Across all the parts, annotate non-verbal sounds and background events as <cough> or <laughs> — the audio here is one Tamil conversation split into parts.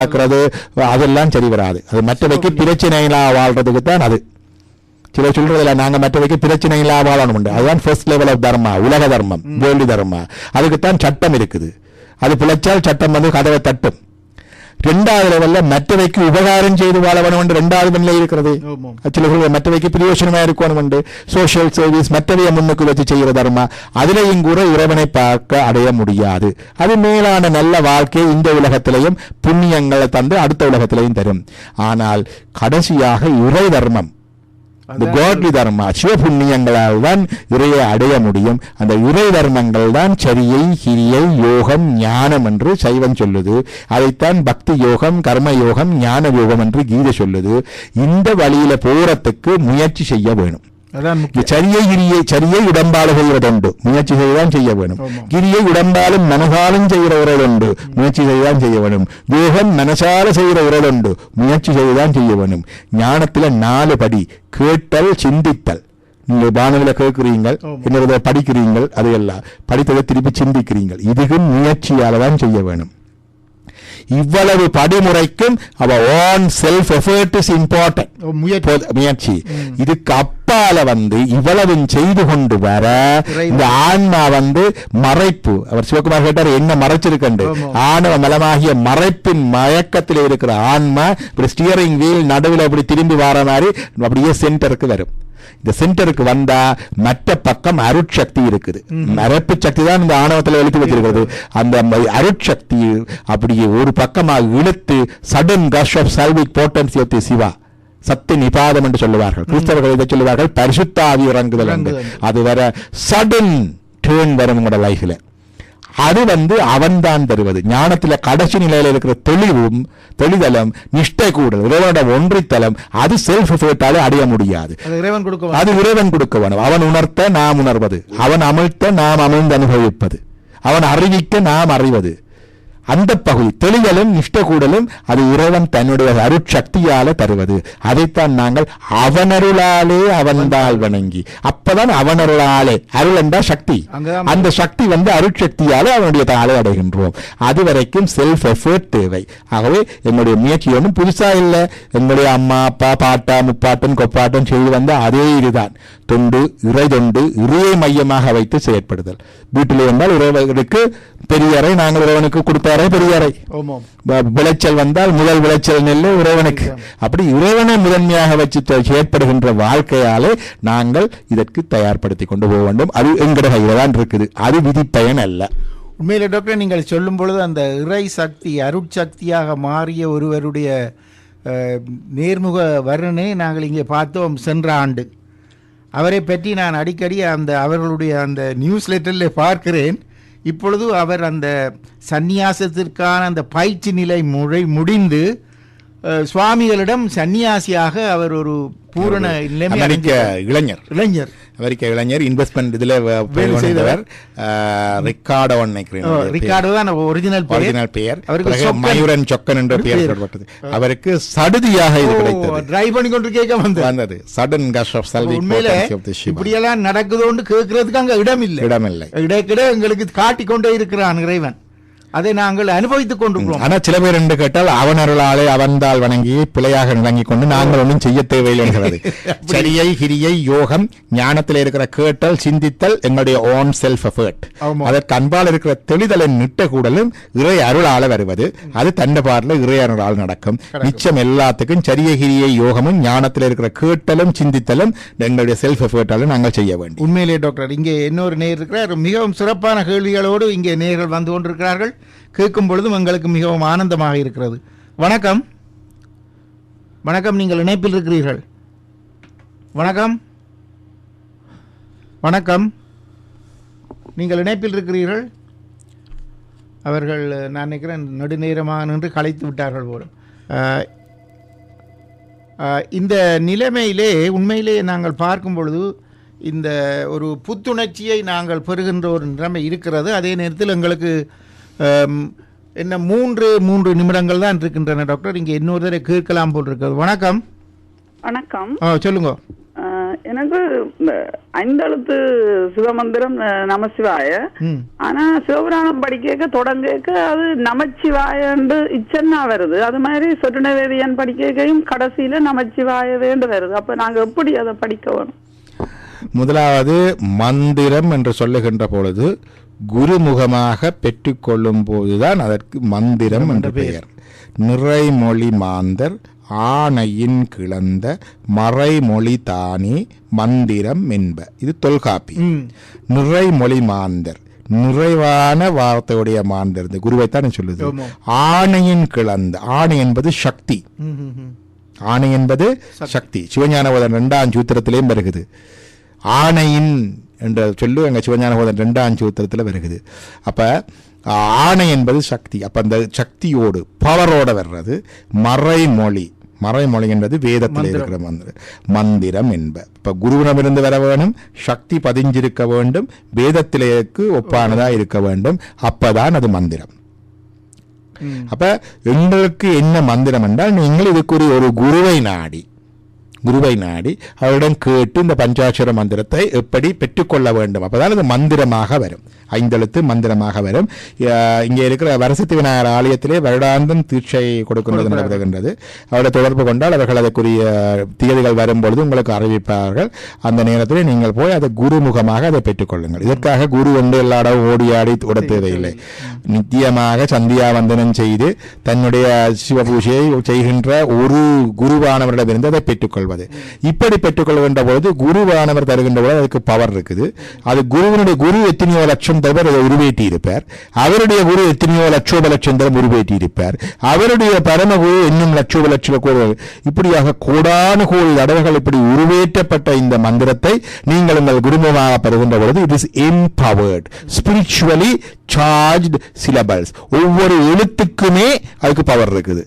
பார்க்கறது அதெல்லாம் சரி வராது. அது மற்றவைக்கு பிரச்சனைகளா வாழ்றதுக்கு தான் அது. சில சொல்றதுல நாங்க மற்றவைக்கு பிரச்சனை இல்லாம வாழணும் அதுதான் ஃபர்ஸ்ட் லெவல் ஆஃப் தர்மா உலக தர்மம் வேள்வி தர்மா. அதுக்குத்தான் சட்டம் இருக்குது. அது பிழைச்சால் சட்டம் வந்து கதவை தட்டும். ரெண்டாவது லெவல்ல மற்றவைக்கு உபகாரம் செய்து வாழ வேணும் என்று ரெண்டாவது நிலை இருக்கிறது. ஆமாம். சில சொல்றது மற்றவைக்கு பிரயோஜனமா இருக்கணும் உண்டு. சோஷியல் சர்வீஸ் மற்றவைய முன்னுக்கு வச்சு செய்கிற தர்மா. அதிலையும் கூட இறைவனை பார்க்க அடைய முடியாது. அது மேலான நல்ல வாழ்க்கை இந்த உலகத்திலையும் புண்ணியங்களை தந்து அடுத்த உலகத்திலையும் தரும். ஆனால் கடைசியாக இறை தர்மம் இந்த கோட்லி தர்மா சிவபுண்ணியங்களால் தான் இறையை அடைய முடியும். அந்த இறை தர்மங்கள் தான் சரியை கிரியை யோகம் ஞானம் என்று சைவம் சொல்லுது. அதைத்தான் பக்தி யோகம் கர்ம யோகம் ஞான யோகம் என்று கீதை சொல்லுது. இந்த வழியில போறதுக்கு முயற்சி செய்ய வேணும். சரியை கிரியை சரியை உடம்பால செய்வதுண்டு முயற்சி செய்துதான் செய்ய வேணும். கிரியை உடம்பாலும் மனசாலும் செய்கிற உரல் உண்டு முயற்சி செய்துதான் செய்ய வேணும் யோகம் மனசால செய்கிற உரல் உண்டு முயற்சி செய்துதான் செய்ய வேணும் ஞானத்துல நாலு படி கேட்டல் சிந்தித்தல் நீங்க வானவில கேட்கிறீங்கள். இன்னொரு படிக்கிறீங்கள் அதையெல்லாம் படித்ததை திருப்பி சிந்திக்கிறீங்கள் இதுக்கும் முயற்சியால தான் செய்ய வேணும் இவ்வளவு படிமுறைக்கும் அவ own self effort is important முயற்சி இதுக்கு அப்பால வந்து இவ்வளவும் செய்து கொண்டு வர. இந்த ஆன்மா வந்து மறைப்பு. அவர் சிவகுமார் கேட்டார் என்ன மறைச்சிருக்கண்டு. ஆணவ மலமாகிய மறைப்பின் மயக்கத்தில் இருக்கிற ஆன்மா இப்படி ஸ்டியரிங் வீல் நடுவில் அப்படி திரும்பி வர மாதிரி அப்படியே சென்டருக்கு வரும். இந்த சென்டருக்கு வந்தா மற்ற பக்கம் அருட்சக்தி இருக்குது. மறைப்பு சக்தி தான் இந்த ஆணவத்தில் எழுத்து வச்சிருக்கிறது. அந்த அருட்சக்தி அப்படியே ஒரு பக்கமாக இழுத்து சடன் கஷ் ஆஃப் சல்விக் போட்டன்சி ஆஃப் தி சிவா சத்து நிபாதம் என்று சொல்லுவார்கள். கிறிஸ்தவர்கள் இதை சொல்லுவார்கள் பரிசுத்தாவி இறங்குதல் என்று. அது வர சடன் டேர்ன் வரும் உங்களோட லைஃப்ல அது வந்து அவன்தான் தருவது. ஞானத்துல கடைசி நிலையில இருக்கிற தெளிவும் தெளிதலும் நிஷ்டை கூடல் இறைவனோட ஒன்றித்தலம் அது செல்ஃப் எஃபர்ட்டாலே அடைய முடியாது. அது இறைவன் கொடுக்க அது இறைவன் கொடுக்க வேணும். அவன் உணர்த்த நாம் உணர்வது. அவன் அமிழ்த்த நாம் அமிழ்ந்து அனுபவிப்பது. அவன் அறிவிக்க நாம் அறிவது. அந்த பகுதி தெளிதலும் நிஷ்டகூடலும் அது இறைவன் தன்னுடைய அருட்சக்தியால தருவது. அதைத்தான் நாங்கள் அவனருளாலே அவன்தால் வணங்கி. அப்பதான் அவனருளாலே அருள் என்றா சக்தி. அந்த சக்தி வந்து அருட்சக்தியால அவனுடைய தாளை அடைகின்றோம். அது வரைக்கும் செல்ஃப் எஃபர்ட் தேவை. ஆகவே என்னுடைய முயற்சி ஒன்றும் புதுசா இல்லை. என்னுடைய அம்மா அப்பா பாட்டா முப்பாட்டன் கொப்பாட்டன் செய்து வந்த அதே இதுதான். தொண்டு இறை தொண்டு இறையை மையமாக வைத்து செயற்படுதல். வீட்டில் இருந்தால் இறைவனுக்கு பெரிய அறை நாங்கள் இறைவனுக்கு கொடுத்த அறை பெரிய அறை ஓமோம் வ- விளைச்சல் வந்தால் முதல் விளைச்சல் நெல் இறைவனுக்கு. அப்படி இறைவனை முதன்மையாக வச்சு செயற்படுகின்ற வாழ்க்கையாலே நாங்கள் இதற்கு தயார்படுத்தி கொண்டு போக வேண்டும். அது எங்கட கையில தான் இருக்குது. அது விதிப்பயன் அல்ல. உண்மையிலே டாக்டர் நீங்கள் சொல்லும் பொழுது அந்த இறை சக்தி அருட்சக்தியாக மாறிய ஒருவருடைய நேர்முக வர்ணனை நாங்கள் இங்கே பார்த்தோம் சென்ற ஆண்டு. அவரை பற்றி நான் அடிக்கடி அந்த அவர்களுடைய அந்த நியூஸ் லெட்டரில் பார்க்கிறேன். இப்பொழுது அவர் அந்த சந்நியாசத்திற்கான அந்த பயிற்சி நிலை முறை முடிந்து சுவாமிகளிடம் சந்நியாசியாக அவர் ஒரு பூரண நிலைமை. இளைஞர் இளைஞர் அமெரிக்க இளைஞர் இன்வெஸ்ட்மெண்ட் இதுல செய்தவர். ரிக்கார்டோ நினைக்கிறேன். ரிக்கார்டோ தான் ஒரிஜினல் பெயர்? ஒரிஜினல் பெயர். அவருக்கு. மயூரன் சொக்கன் என்ற பெயர். சொல்லப்பட்டது. அவருக்கு சடுதியாக இது கிடைத்தது. டிரைவ் பண்ணி கொண்டு கேட்க வந்தது. வந்தது சடன் கஷ் ஆஃப் சல்வி இப்படியெல்லாம் நடக்குதோன்னு கேட்கறதுக்கு அங்க இடம் இல்லை இடமில்லை இடைக்கிட எங்களுக்கு காட்டிக் கொண்டே இருக்கிறான் இறைவன். அதை நாங்கள் அனுபவித்துக் கொண்டிருக்கிறோம். ஆனா சில பேர் என்று கேட்டால் அவன் அருளாலே அவன்தால் வணங்கி பிழையாக விளங்கிக் கொண்டு நாங்கள் ஒன்றும் செய்ய தேவையில்லை என்கிறது. <laughs> சரியை கிரியை யோகம் ஞானத்தில் இருக்கிற கேட்டல் சிந்தித்தல் எங்களுடைய ஓன் செல்ஃப் எஃபர்ட். அதற்கு அன்பால் இருக்கிற தெளிதலின் நிட்ட கூடலும் இறை அருளால வருவது. அது தண்ட பார்ல இறை அருளால் நடக்கும். மிச்சம் எல்லாத்துக்கும் சரியை கிரியை யோகமும் ஞானத்தில் இருக்கிற கேட்டலும் சிந்தித்தலும் எங்களுடைய செல்ஃப் எஃபர்ட்டாலும் நாங்கள் செய்ய வேண்டும். உண்மையிலே டாக்டர் இங்கே இன்னொரு நேர் இருக்கிறார். மிகவும் சிறப்பான கேள்விகளோடு இங்கே நேர்கள் வந்து கொண்டிருக்கிறார்கள். கேட்கும் பொழுதும் எங்களுக்கு மிகவும் ஆனந்தமாக இருக்கிறது. வணக்கம். வணக்கம் நீங்கள் இணைப்பில் இருக்கிறீர்கள். வணக்கம். வணக்கம். நீங்கள் இணைப்பில் இருக்கிறீர்கள்? அவர்கள் நான் நினைக்கிறேன் நெடுநேரமாக நின்று கலைத்து விட்டார்கள் போலும் இந்த நிலைமையிலே உண்மையிலே நாங்கள் பார்க்கும் பொழுது இந்த ஒரு புத்துணர்ச்சியை நாங்கள் பெறுகின்ற ஒரு நிலைமை இருக்கிறது. அதே நேரத்தில் எங்களுக்கு என்ன மூன்று மூன்று நிமிடங்கள் தான் இருக்கின்றன டாக்டர் இங்கே இன்னொரு தடவை கேட்கலாம் போல் இருக்கிறது வணக்கம். வணக்கம். சொல்லுங்க. எனக்கு ஐந்தெழுத்து சிவமந்திரம் நமசிவாய. ஆனா சிவபுராணம் படிக்க தொடங்க அது நமச்சிவாயண்டு இச்சன்னா வருது. அது மாதிரி சொட்டுணவேதியன் படிக்கையும் கடைசியில நமச்சிவாய வேண்டு வருது. அப்ப நாங்க எப்படி அதை படிக்க வேணும்? முதலாவது மந்திரம் என்று சொல்லுகின்ற பொழுது குருமுகமாக பெற்றுக்கொள்ளும் போதுதான் அதற்கு மந்திரம் என்று பெயர். நிறைமொழி மாந்தர் ஆணையின் கிளந்த மறைமொழி தானே மந்திரம் என்ப. இது தொல்காப்பி நிறைமொழி மாந்தர். நிறைவான வார்த்தையுடைய மாந்தர் இந்த குருவைத்தான் சொல்லுது. ஆணையின் கிளந்த. ஆணை என்பது சக்தி. ஆணை என்பது சக்தி. சிவஞானபோதன் ரெண்டாம் சூத்திரத்திலேயும் வருகிறது. ஆணையின் என்ற சொல்லு எங்க சிவஞானபோதன் ரெண்டாம் சூத்திரத்தில் வருகிறது அப்ப ஆணை என்பது சக்தி. அப்ப அந்த சக்தியோடு பவரோட வர்றது மறைமொழி. மறைமொழி என்பது வேதத்தில் இருக்கிற மந்திரம். மந்திரம் என்ப. இப்ப குருவிடமிருந்து வர வேணும் சக்தி பதிஞ்சிருக்க வேண்டும் வேதத்திலேக்கு ஒப்பானதா இருக்க வேண்டும் அப்பதான் அது மந்திரம். அப்ப எங்களுக்கு என்ன மந்திரம் என்றால் நீங்கள் இதுக்குரிய ஒரு குருவை நாடி. குருவை நாடி அவரிடம் கேட்டு இந்த பஞ்சாட்சர மந்திரத்தை எப்படி பெற்றுக்கொள்ள வேண்டும்? அப்பதான் அது மந்திரமாக வரும். ஐந்தெழுத்து மந்திரமாக வரும். இங்கே இருக்கிற வரசத்தி விநாயகர் ஆலயத்திலே வருடாந்தம் தீட்சை கொடுக்கின்றது நடைபெறுகின்றது அவரை தொடர்பு கொண்டால் அவர்கள் அதற்குரிய தேதிகள் வரும்பொழுது உங்களுக்கு அறிவிப்பார்கள். அந்த நேரத்தில் நீங்கள் போய் அதை குருமுகமாக அதை பெற்றுக்கொள்ளுங்கள். இதற்காக குரு வந்து எல்லா இடம் ஓடி ஆடி விட தேவையில்லை நித்தியமாக சந்தியாவந்தனம் செய்து தன்னுடைய சிவபூஜையை செய்கின்ற ஒரு குருவானவரிடமிருந்து அதை பெற்றுக்கொள்வது இப்படி பெற்றுக்கொள்கின்ற பொழுது குருவானவர் தருகின்ற பொழுது அதுக்கு பவர் இருக்குது. அது குருவினுடைய குரு எத்தனையோ லட்சம் தவிர அதை உருவேற்றி இருப்பார் அவருடைய குரு எத்தனையோ லட்சோப லட்சம் தரம் உருவேற்றி இருப்பார் அவருடைய பரமகுரு இன்னும் லட்சோப லட்சம் கோடி. இப்படியாக கோடான கோடி தடவைகள் இப்படி உருவேற்றப்பட்ட இந்த மந்திரத்தை நீங்கள் உங்கள் குருமமாக பெறுகின்ற பொழுது it is empowered spiritually charged syllables ஒவ்வொரு எழுத்துக்குமே அதுக்கு பவர் இருக்குது.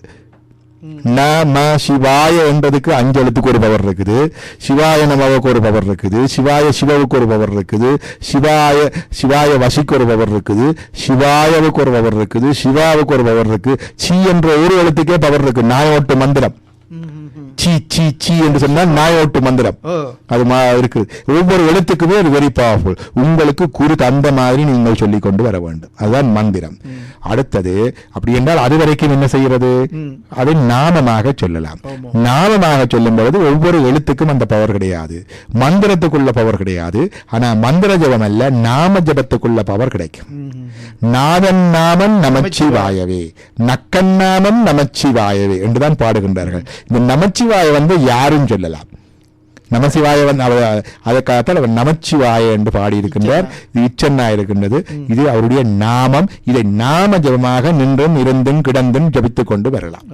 நம சிவாய என்பதுக்கு அஞ்சு எழுத்துக்கு ஒரு பவர் இருக்குது. சிவாய நமவுக்கு ஒரு பவர் இருக்குது. சிவாய சிவவுக்கு ஒரு பவர் இருக்குது. சிவாய சிவாய வசிக்கு ஒரு பவர் இருக்குது. சிவாயவுக்கு ஒரு பவர் இருக்குது. சிவாவுக்கு ஒரு பவர் இருக்கு சி என்ற ஒரு எழுத்துக்கே பவர் இருக்கு நாயோட்டு மந்திரம். சி சி சி என்று சொன்னால் நாயோட்டு மந்திரம். அது இருக்குது. ஒவ்வொரு எழுத்துக்குமே அது வெரி பவர்ஃபுல் உங்களுக்கு குரு தந்த மாதிரி நீங்கள் சொல்லிக் கொண்டு வர வேண்டும். அதுதான் மந்திரம். அடுத்தது அப்படி என்றால் அது வரைக்கும் என்ன செய்கிறது. அதை நாமமாக சொல்லலாம். நாமமாக சொல்லும் பொழுது ஒவ்வொரு எழுத்துக்கும் அந்த பவர் கிடையாது. மந்திரத்துக்குள்ள பவர் கிடையாது. ஆனா மந்திர ஜபம் அல்ல நாம ஜபத்துக்குள்ள பவர் கிடைக்கும். நாதன் நாமன் நமச்சிவாயவே. நக்கன் நாமம் நமச்சிவாயவே. என்றுதான் பாடுகின்றார்கள். இந்த நமச்சிவாய வந்து யாரும் சொல்லலாம். நமசிவாய வந்து அவர் அதற்காகத்தான் அவர் நமச்சிவாய என்று பாடியிருக்கின்றார். இது இச்சன்னா இருக்கின்றது. இது அவருடைய நாமம். இதை நாம ஜபமாக நின்றும் இருந்தும் கிடந்தும் ஜபித்துக் கொண்டு வரலாம்.